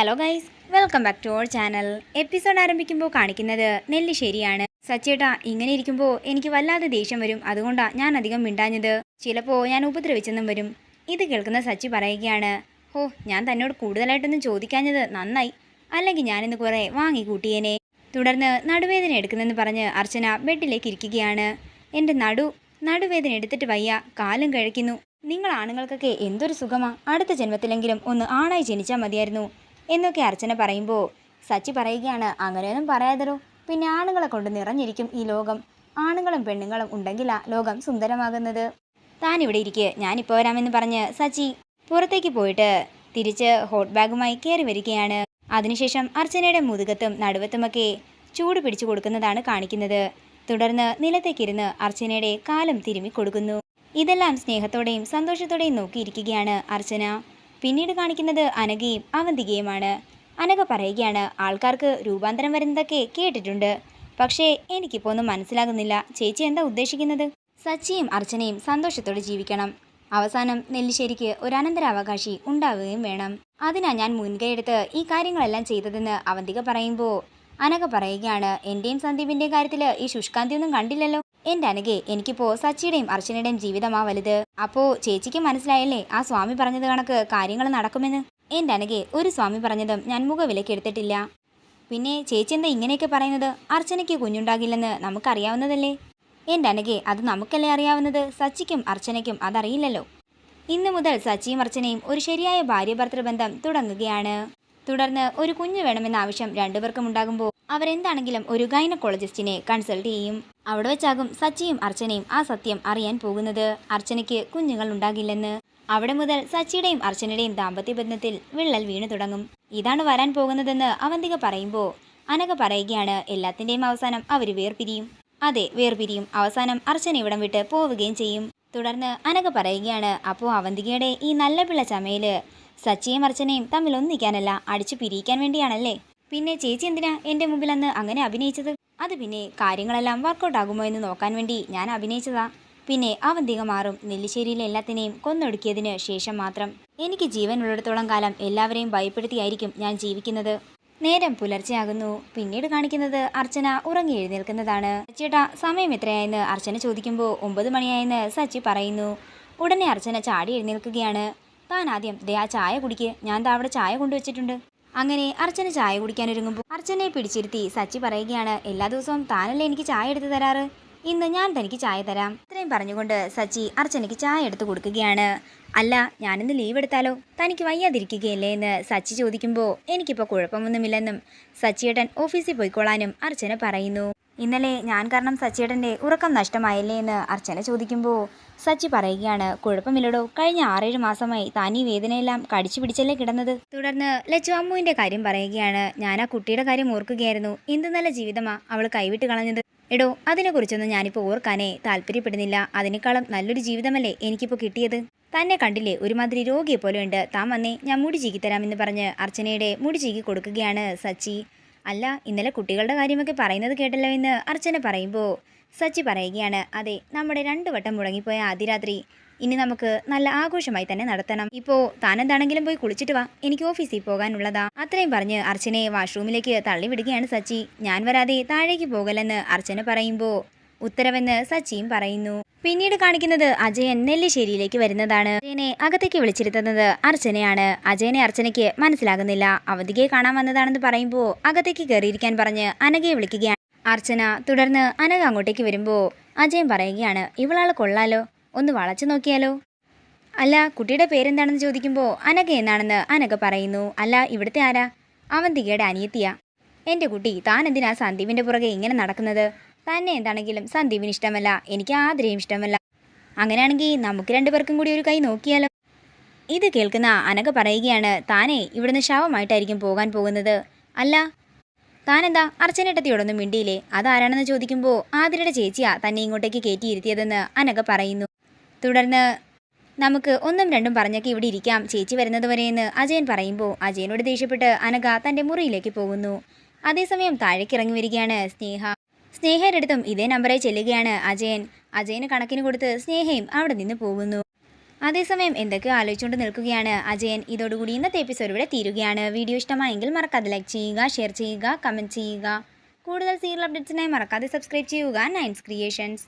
Hello guys welcome back to our channel episode ആരംഭിക്കുമ്പോൾ കാണിക്കുന്നത് നെല്ലിശ്ശേരിയാണ് സച്ചേട്ടാ ഇങ്ങനെ ഇരിക്കുമ്പോൾ എനിക്ക് വല്ലാതെ ദേഷ്യം വരും. അതുകൊണ്ടാണ് ഞാൻ അധികം മിണ്ടാഞ്ഞത്. ചിലപ്പോൾ ഞാൻ ഉപദ്രവിച്ചെന്നും വരും. ഇത് കേൾക്കുന്ന സച്ചി പറയുകയാണ് ഹോ ഞാൻ തന്നോട് കൂടുതലായിട്ടൊന്നും ചോദിക്കാഞ്ഞത് നന്നായി. അല്ലെങ്കിൽ ഞാനിന്ന് കുറേ വാങ്ങി കൂട്ടിയേനെ തുടർന്ന് നടുവേദന എടുക്കുന്നെന്ന് പറഞ്ഞ് അർച്ചന ബെഡിലേക്ക് ഇരിക്കുകയാണ്. എന്റെ നടു നടുവേദന എടുത്തിട്ട് വയ്യ. കാലും കഴിക്കുന്നു. നിങ്ങൾ ആണുങ്ങൾക്കൊക്കെ എന്തൊരു സുഖമാ. അടുത്ത ജന്മത്തിലെങ്കിലും ഒന്ന് ആണായി ജനിച്ചാൽ മതിയായിരുന്നു. എന്നൊക്കെ അർച്ചന പറയുമ്പോൾ സച്ചി പറയുകയാണ് അങ്ങനെയൊന്നും പറയാതരോ. പിന്നെ ആണുങ്ങളെ കൊണ്ട് നിറഞ്ഞിരിക്കും ഈ ലോകം. ആണുങ്ങളും പെണ്ണുങ്ങളും ഉണ്ടെങ്കിലാ ലോകം സുന്ദരമാകുന്നത്. താൻ ഇവിടെ ഇരിക്കുക ഞാനിപ്പോൾ വരാമെന്ന് പറഞ്ഞ് സച്ചി പുറത്തേക്ക് പോയിട്ട് തിരിച്ച് ഹോട്ട് ബാഗുമായി കയറി വരികയാണ്. അതിനുശേഷം അർച്ചനയുടെ മുതുകത്തും നടുവത്തുമൊക്കെ ചൂട് പിടിച്ചു കൊടുക്കുന്നതാണ് കാണിക്കുന്നത്. തുടർന്ന് നിലത്തേക്കിരുന്ന് അർച്ചനയുടെ കാലം തിരുമ്മി കൊടുക്കുന്നു ഇതെല്ലാം സ്നേഹത്തോടെയും സന്തോഷത്തോടെയും നോക്കിയിരിക്കുകയാണ് അർച്ചന. പിന്നീട് കാണിക്കുന്നത് അനഘയും അവന്തികയുമാണ്. അനഘ പറയുകയാണ് ആൾക്കാർക്ക് രൂപാന്തരം വരുന്നതൊക്കെ കേട്ടിട്ടുണ്ട്. പക്ഷേ എനിക്കിപ്പോൾ ഒന്നും മനസ്സിലാകുന്നില്ല. ചേച്ചി എന്താ ഉദ്ദേശിക്കുന്നത്? സച്ചിയും അർച്ചനയും സന്തോഷത്തോടെ ജീവിക്കണം. അവസാനം നെല്ലിശ്ശേരിക്ക് ഒരു അനന്തരാവകാശി ഉണ്ടാവുകയും വേണം. അതിനാ ഞാൻ മുൻകൈയെടുത്ത് ഈ കാര്യങ്ങളെല്ലാം ചെയ്തതെന്ന് അവന്തിക പറയുമ്പോൾ അനഘ പറയുകയാണ് എന്റെയും സന്ദീപിന്റെയും കാര്യത്തിൽ ഈ ശുഷ്കാന്തി ഒന്നും കണ്ടില്ലല്ലോ. എന്റെ അനകെ എനിക്കിപ്പോൾ സച്ചിയുടെയും അർച്ചനയുടെയും ജീവിതമാ വലുത്. അപ്പോൾ ചേച്ചിക്ക് മനസ്സിലായല്ലേ ആ സ്വാമി പറഞ്ഞത് കണക്ക് കാര്യങ്ങൾ നടക്കുമെന്ന്? എന്റെ അനകെ ഒരു സ്വാമി പറഞ്ഞതും ഞാൻ മുഖവിലേക്ക് എടുത്തിട്ടില്ല. പിന്നെ ചേച്ചി എന്താ ഇങ്ങനെയൊക്കെ പറയുന്നത്? അർച്ചനയ്ക്ക് കുഞ്ഞുണ്ടാകില്ലെന്ന് നമുക്കറിയാവുന്നതല്ലേ? എന്റെ അനകെ അത് നമുക്കല്ലേ അറിയാവുന്നത്? സച്ചിക്കും അർച്ചനയ്ക്കും അതറിയില്ലല്ലോ. ഇന്നു മുതൽ സച്ചിയും അർച്ചനയും ഒരു ശരിയായ ഭാര്യ ഭർത്തൃബന്ധം തുടങ്ങുകയാണ്. തുടർന്ന് ഒരു കുഞ്ഞ് വേണമെന്ന ആവശ്യം രണ്ടുപേർക്കും ഉണ്ടാകുമ്പോൾ അവരെന്താണെങ്കിലും ഒരു ഗൈനക്കോളജിസ്റ്റിനെ കൺസൾട്ട് ചെയ്യും. അവിടെ വെച്ചാകും സച്ചിയും അർച്ചനയും ആ സത്യം അറിയാൻ പോകുന്നത്. അർച്ചനയ്ക്ക് കുഞ്ഞുങ്ങൾ ഉണ്ടാകില്ലെന്ന്. അവിടെ മുതൽ സച്ചിയുടെയും അർച്ചനയുടെയും ദാമ്പത്യ ബന്ധത്തിൽ വിള്ളൽ വീണു തുടങ്ങും. ഇതാണ് വരാൻ പോകുന്നതെന്ന് അവന്തിക പറയുമ്പോൾ അനക പറയുകയാണ് എല്ലാത്തിന്റെയും അവസാനം അവർ വേർപിരിയും. അതെ വേർപിരിയും. അവസാനം അർച്ചന ഇവിടം വിട്ട് പോവുകയും ചെയ്യും. തുടർന്ന് അനക പറയുകയാണ് അപ്പോൾ അവന്തികയുടെ ഈ നല്ല പിള്ള ചമയിൽ സച്ചിയും അർച്ചനയും തമ്മിൽ ഒന്നിക്കാനല്ല അടിച്ചു പിരിയിക്കാൻ വേണ്ടിയാണല്ലേ? പിന്നെ ചേച്ചി എന്തിനാ എന്റെ മുമ്പിൽ അന്ന് അങ്ങനെ അഭിനയിച്ചത്? അത് പിന്നെ കാര്യങ്ങളെല്ലാം വർക്കൗട്ട് ആകുമോ എന്ന് നോക്കാൻ വേണ്ടി ഞാൻ അഭിനയിച്ചതാ. പിന്നെ അവന്തിക മാറും നെല്ലിശ്ശേരിയിലെ എല്ലാത്തിനെയും കൊന്നൊടുക്കിയതിന് ശേഷം മാത്രം. എനിക്ക് ജീവൻ ഉള്ളിടത്തോളം കാലം എല്ലാവരെയും ഭയപ്പെടുത്തിയായിരിക്കും ഞാൻ ജീവിക്കുന്നത്. നേരം പുലർച്ചെയാകുന്നു. പിന്നീട് കാണിക്കുന്നത് അർച്ചന ഉറങ്ങി എഴുന്നേൽക്കുന്നതാണ്. ചേട്ടാ സമയം എത്രയായെന്ന് അർച്ചന ചോദിക്കുമ്പോൾ ഒമ്പത് മണിയായെന്ന് സച്ചി പറയുന്നു. ഉടനെ അർച്ചന ചാടി എഴുന്നേൽക്കുകയാണ്. താൻ ആദ്യം ദേ ആ ചായ കുടിക്ക്. ഞാൻ ദാ അവിടെ ചായ കൊണ്ടുവച്ചിട്ടുണ്ട് അങ്ങനെ അർച്ചന ചായ കുടിക്കാൻ കുടിക്കാനൊരുങ്ങുമ്പോൾ അർച്ചനയെ പിടിച്ചിരുത്തി സച്ചി പറയുകയാണ് എല്ലാ ദിവസവും താനല്ലേ എനിക്ക് ചായ എടുത്ത് തരാറ്? ഇന്ന് ഞാൻ തനിക്ക് ചായ തരാം. ഇത്രയും പറഞ്ഞുകൊണ്ട് സച്ചി അർച്ചനയ്ക്ക് ചായ എടുത്ത് കൊടുക്കുകയാണ്. അല്ല ഞാനിന്ന് ലീവ് എടുത്താലോ? തനിക്ക് വയ്യാതിരിക്കുകയല്ലേ എന്ന് സച്ചി ചോദിക്കുമ്പോൾ എനിക്കിപ്പോൾ കുഴപ്പമൊന്നുമില്ലെന്നും സച്ചിയേട്ടൻ ഓഫീസിൽ പോയിക്കോളാനും അർച്ചന പറയുന്നു. ഇന്നലെ ഞാൻ കാരണം സച്ചിയേട്ടന്റെ ഉറക്കം നഷ്ടമായല്ലേ എന്ന് അർച്ചന ചോദിക്കുമ്പോൾ സച്ചി പറയുകയാണ് കുഴപ്പമില്ലടോ കഴിഞ്ഞ ആറേഴ് മാസമായി താൻ ഈ വേദനയെല്ലാം കടിച്ചു പിടിച്ചല്ലേ കിടന്നത്? തുടർന്ന് ലച്ചു അമ്മുവിന്റെ കാര്യം പറയുകയാണ് ഞാൻ ആ കുട്ടിയുടെ കാര്യം ഓർക്കുകയായിരുന്നു എന്ത് നല്ല ജീവിതമാ അവൾ കൈവിട്ട് കളഞ്ഞത്. എടോ അതിനെക്കുറിച്ചൊന്നും ഞാനിപ്പോൾ ഓർക്കാനേ താല്പര്യപ്പെടുന്നില്ല അതിനേക്കാളും നല്ലൊരു ജീവിതമല്ലേ എനിക്കിപ്പോൾ കിട്ടിയത്? തന്നെ കണ്ടില്ലേ? ഒരുമാതിരി രോഗിയെ പോലെയുണ്ട്. താൻ വന്നേ ഞാൻ മുടി ചീകി തരാമെന്ന് പറഞ്ഞ് അർച്ചനയുടെ മുടി ചീകി കൊടുക്കുകയാണ് സച്ചി. അല്ല ഇന്നലെ കുട്ടികളുടെ കാര്യമൊക്കെ പറയുന്നത് കേട്ടല്ലോ എന്ന് അർച്ചന പറയുമ്പോൾ സച്ചി പറയുകയാണ് അതെ നമ്മുടെ രണ്ടു വട്ടം മുടങ്ങിപ്പോയ ആദ്യ രാത്രി ഇനി നമുക്ക് നല്ല ആഘോഷമായി തന്നെ നടത്തണം. ഇപ്പോൾ താനെന്താണെങ്കിലും പോയി കുളിച്ചിട്ട് വാ. എനിക്ക് ഓഫീസിൽ പോകാനുള്ളതാ. അത്രയും പറഞ്ഞ് അർച്ചനയെ വാഷ്റൂമിലേക്ക് തള്ളിവിടുകയാണ് സച്ചി. ഞാൻ വരാതെ താഴേക്ക് പോകലെന്ന് അർച്ചന പറയുമ്പോൾ ഉത്തരവെന്ന് സച്ചിയും പറയുന്നു. പിന്നീട് കാണിക്കുന്നത് അജയൻ നെല്ലിശ്ശേരിയിലേക്ക് വരുന്നതാണ്. അജയനെ അകത്തേക്ക് വിളിച്ചിരുത്തുന്നത് അർച്ചനയാണ്. അജയനെ അർച്ചനയ്ക്ക് മനസ്സിലാകുന്നില്ല. അവധികയെ കാണാൻ വന്നതാണെന്ന് പറയുമ്പോൾ അകത്തേക്ക് കയറിയിരിക്കാൻ പറഞ്ഞ് അനഘയെ വിളിക്കുകയാണ്. അർച്ചന തുടർന്ന് അനഘ അങ്ങോട്ടേക്ക് വരുമ്പോൾ അജയൻ പറയുകയാണ് ഇവളാൾ കൊള്ളാലോ? ഒന്ന് വളച്ചു നോക്കിയാലോ? അല്ല കുട്ടിയുടെ പേരെന്താണെന്ന് ചോദിക്കുമ്പോൾ അനഘ എന്നാണെന്ന് അനഘ പറയുന്നു. അല്ല ഇവിടുത്തെ ആരാ? അവന്തികയുടെ അനിയത്തിയാ. എന്റെ കുട്ടി താൻ എന്തിനാ സന്ദീപിന്റെ പുറകെ ഇങ്ങനെ നടക്കുന്നത്? തന്നെ എന്താണെങ്കിലും സന്ദീപിന് ഇഷ്ടമല്ല എനിക്ക് ആതിരയും ഇഷ്ടമല്ല. അങ്ങനെയാണെങ്കിൽ നമുക്ക് രണ്ടുപേർക്കും കൂടി ഒരു കൈ നോക്കിയാലോ? ഇത് കേൾക്കുന്ന അനക പറയുകയാണ് താനേ ഇവിടുന്ന് ശവമായിട്ടായിരിക്കും പോകാൻ പോകുന്നത്. അല്ല താനെന്താ അർച്ചനേട്ടത്തിയോടൊന്നും മിണ്ടിയില്ലേ? അതാരാണെന്ന് ചോദിക്കുമ്പോൾ ആതിരയുടെ ചേച്ചിയാ തന്നെ ഇങ്ങോട്ടേക്ക് കയറ്റിയിരുത്തിയതെന്ന് അനക പറയുന്നു. തുടർന്ന് നമുക്ക് ഒന്നും രണ്ടും പറഞ്ഞൊക്കെ ഇവിടെ ഇരിക്കാം ചേച്ചി വരുന്നത് വരെയെന്ന് അജയൻ പറയുമ്പോൾ അജയനോട് ദേഷ്യപ്പെട്ട് അനക തന്റെ മുറിയിലേക്ക് പോകുന്നു. അതേസമയം താഴേക്കിറങ്ങി വരികയാണ് സ്നേഹ. സ്നേഹയുടെ അടുത്തും ഇതേ നമ്പറെ ചെല്ലുകയാണ് അജയൻ. അജയന് കണക്കിന് കൊടുത്ത് സ്നേഹയും അവിടെ നിന്ന് പോകുന്നു. അതേസമയം എന്തൊക്കെ ആലോചിച്ചുകൊണ്ട് നിൽക്കുകയാണ് അജയൻ. ഇതോടുകൂടി ഇന്നത്തെ എപ്പിസോഡ് ഇവിടെ തീരുകയാണ്. വീഡിയോ ഇഷ്ടമായെങ്കിൽ മറക്കാതെ ലൈക്ക് ചെയ്യുക ഷെയർ ചെയ്യുക കമന്റ് ചെയ്യുക. കൂടുതൽ സീരിയൽ അപ്ഡേറ്റ്സിനായി മറക്കാതെ സബ്സ്ക്രൈബ് ചെയ്യുക നയൻസ് ക്രിയേഷൻസ്